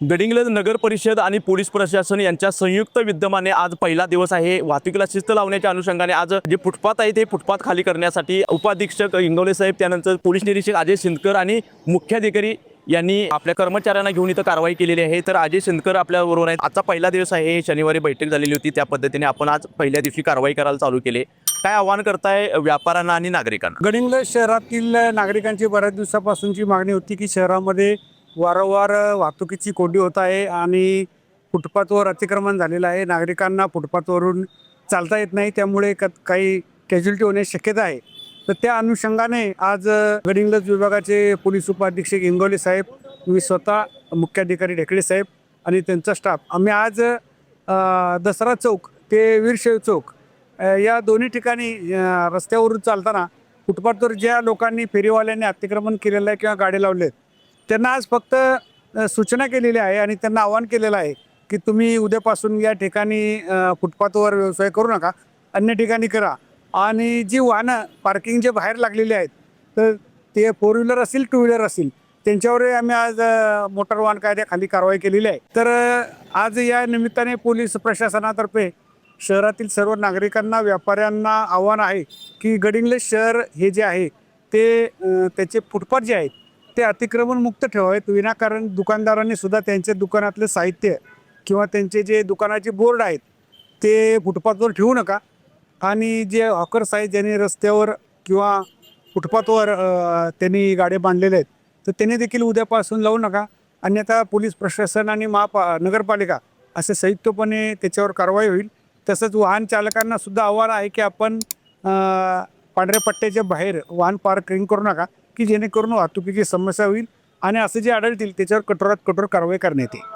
गडिंग्लज नगर परिषद आणि पोलीस प्रशासन यांच्या संयुक्त विद्यमाने आज पहिला दिवस आहे. वाहतुकीला शिस्त लावण्याच्या अनुषंगाने आज जे फुटपाथ आहे ते फुटपाथ खाली करण्यासाठी उपाधीक्षक इंगवले साहेब त्यानंतर पोलीस निरीक्षक अजय सिंदकर आणि मुख्याधिकारी यांनी आपल्या कर्मचाऱ्यांना घेऊन इथं कारवाई केलेली आहे. तर अजय सिंदकर आपल्याबरोबर आहेत. आजचा पहिला दिवस आहे. शनिवारी बैठक झालेली होती. त्या पद्धतीने आपण आज पहिल्या दिवशी कारवाई करायला चालू केले. काय आव्हान करताय व्यापाऱ्यांना आणि नागरिकांना? गडिंग्लज शहरातील नागरिकांची बऱ्याच दिवसापासूनची मागणी होती की शहरामध्ये वारंवार वाहतुकीची कोंडी होत आहे आणि फुटपाथवर अतिक्रमण झालेलं आहे. नागरिकांना फुटपाथवरून चालता येत नाही त्यामुळे क काही कॅज्युलिटी होण्याची शक्यता आहे. तर त्या अनुषंगाने आज गडिंगलज विभागाचे पोलीस उपाधीक्षक इंगोले साहेब मी स्वतः मुख्याधिकारी ढेकळे साहेब आणि त्यांचा स्टाफ आम्ही आज दसरा चौक ते वीरशैव चौक या दोन्ही ठिकाणी रस्त्यावरून चालताना फुटपाथवर ज्या लोकांनी फेरीवाल्यांनी अतिक्रमण केलेलं आहे किंवा गाडी लावले आहेत त्यांना आज फक्त सूचना केलेली आहे आणि त्यांना आवाहन केलेलं आहे की तुम्ही उद्यापासून या ठिकाणी फुटपाथवर व्यवसाय करू नका. अन्य ठिकाणी करा. आणि जी वाहनं पार्किंग जे बाहेर लागलेली आहेत तर ते फोर व्हीलर असतील टू व्हीलर असतील त्यांच्यावरही आम्ही आज मोटार वाहन कायद्याखाली कारवाई केलेली आहे. तर आज या निमित्ताने पोलीस प्रशासनातर्फे शहरातील सर्व नागरिकांना व्यापाऱ्यांना आव्हान आहे की गडिंगले शहर हे जे आहे ते त्याचे फुटपाथ जे आहेत ते अतिक्रमण मुक्त ठेवावेत. विनाकारण दुकानदारांनी सुद्धा त्यांच्या दुकानातले साहित्य किंवा त्यांचे जे दुकानाचे बोर्ड आहेत ते फुटपाथवर ठेवू नका. आणि जे हॉकर्स आहेत ज्यांनी रस्त्यावर किंवा फुटपाथवर त्यांनी गाड्या बांधलेल्या आहेत तर त्यांनी देखील उद्यापासून लावू नका. अन्यथा पोलीस प्रशासन आणि महापा नगरपालिका असे संयुक्तपणे त्याच्यावर कारवाई होईल. तसंच वाहन चालकांना सुद्धा आव्हान आहे की आपण पांढऱ्या पट्ट्याच्या बाहेर वाहन पार्किंग करू नका. की जेणेकरून वाहतुकीची समस्या होईल आणि असं जे आढळतील त्याच्यावर कठोरात कठोर कारवाई करण्यात येईल.